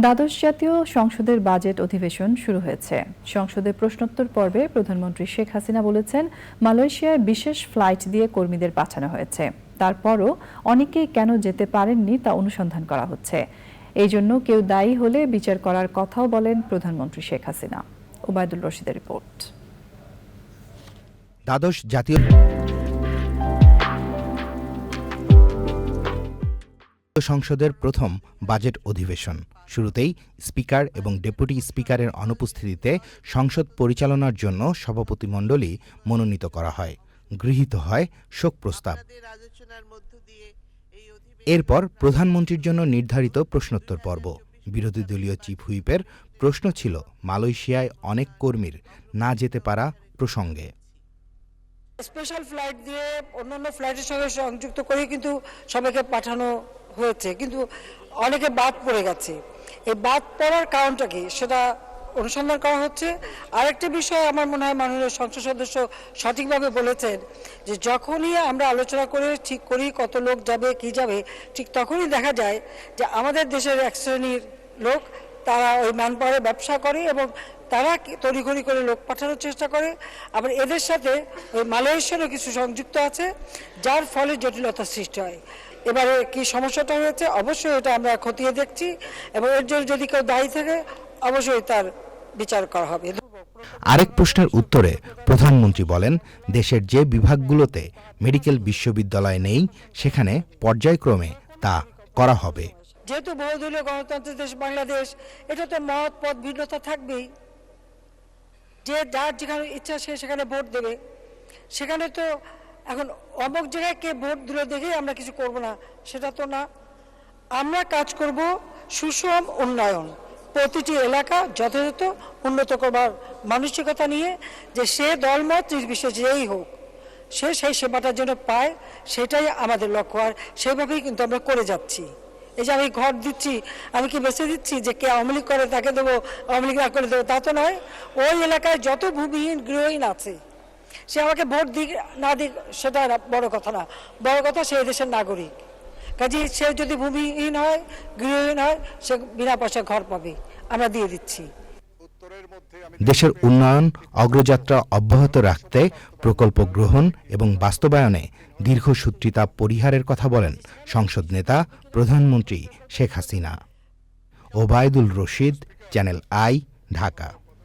দ্বাদশ জাতীয় সংসদের বাজেট অধিবেশন শুরু হয়েছে। সংসদের প্রশ্নোত্তর পর্বে প্রধানমন্ত্রী শেখ হাসিনা বলেছেন, মালয়েশিয়ায় বিশেষ ফ্লাইট দিয়ে কর্মীদের পাঠানো হয়েছে। তারপরও অনেকেই কেন যেতে পারেননি তা অনুসন্ধান করা হচ্ছে। এই জন্য কেউ দায়ী হলে বিচার করার কথাও বলেন প্রধানমন্ত্রী শেখ হাসিনা। ওবায়দুল রশিদের রিপোর্ট। দ্বাদশ জাতীয় সংসদের প্রথম বাজেট অধিবেশন। শুরুতেই স্পিকার এবং ডেপুটি স্পিকারের অনুপস্থিতিতে সংসদ পরিচালনার জন্য সভাপতিমণ্ডলী মনোনীত করা হয়। গৃহীত হয় শোক প্রস্তাব। এরপর প্রধানমন্ত্রীর জন্য নির্ধারিত প্রশ্নোত্তর পর্ব। বিরোধী দলীয় চিফ হুইপের প্রশ্ন ছিল, মালয়েশিয়ায় অনেক কর্মীর না যেতে পারা প্রসঙ্গে। স্পেশাল ফ্লাইট দিয়ে অন্যান্য ফ্লাইটের সঙ্গে সংযুক্ত করে কিন্তু সবাইকে পাঠানো হয়েছে, কিন্তু অনেকে বাদ পড়ে গেছে। এই বাদ পড়ার কারণটা কি? সেটা অনুসন্ধান করা হচ্ছে। আরেকটা বিষয় আমার মনে হয় মাননীয় সংসদ সদস্য সঠিকভাবে বলেছেন যে, যখনই আমরা আলোচনা করে ঠিক করি কত লোক যাবে, কি যাবে, ঠিক তখনই দেখা যায় যে, আমাদের দেশের এক শ্রেণির লোক, তারা ওই ম্যান ব্যবসা করে এবং তারা তড়িঘড়ি করে লোক পাঠানোর চেষ্টা করে। আবার এদের সাথে ওই মালয়েশিয়ারও কিছু সংযুক্ত আছে, যার ফলে জটিলতা সৃষ্টি হয়। এবারে কি সমস্যাটা হয়েছে? অবশ্যই এটা আমরা খতিয়ে দেখছি এবং এর জন্য যদি কেউ দায়ী থাকে অবশ্যই তার বিচার করা হবে। আরেক প্রশ্নের উত্তরে প্রধানমন্ত্রী বলেন দেশের যে বিভাগগুলোতে মেডিকেল বিশ্ববিদ্যালয় নেই সেখানে পর্যায়ক্রমে তা করা হবে। যেহেতু বহুদলীয় গণতন্ত্রের দেশ বাংলাদেশ এটা তো মত পথ ভিন্নতা থাকবেই। যে যার যেখানে ইচ্ছা সে সেখানে ভোট দেবে। সেখানে তো এখন অমুক জায়গায় কে ভোট দিল দেখেই আমরা কিছু করব না, সেটা তো না। আমরা কাজ করব সুষম উন্নয়ন। প্রতিটি এলাকা যথাযথ উন্নত করবার মানসিকতা নিয়ে, যে সে দলমত নির্বিশেষে যেই হোক, সে সেই সেবাটা যেন পায়, সেটাই আমাদের লক্ষ্য। আর সেভাবেই কিন্তু আমরা করে যাচ্ছি। এই যে আমি ঘর দিচ্ছি, আমি কি বেছে দিচ্ছি যে কে আওয়ামী লীগ করে তাকে দেবো, আওয়ামী লীগ না করে দেবো, তা তো নয়। ওই এলাকায় যত ভূমিহীন গৃহহীন আছে সে আমাকে ভোট দিক না দিক সেটা বড় কথা না। বড় কথা সে দেশের নাগরিক। কাজে সে যদি ভূমিহীন হয় গৃহহীন হয় সে বিনা পয়সা ঘর পাবে। আমরা দিয়ে দিচ্ছি। দেশের উন্নয়ন অগ্রযাত্রা অব্যাহত রাখতে প্রকল্প গ্রহণ এবং বাস্তবায়নে দীর্ঘসূত্রিতা পরিহারের কথা বলেন সংসদ নেতা প্রধানমন্ত্রী Sheikh Hasina. Obaidul Rashid channel I Dhaka.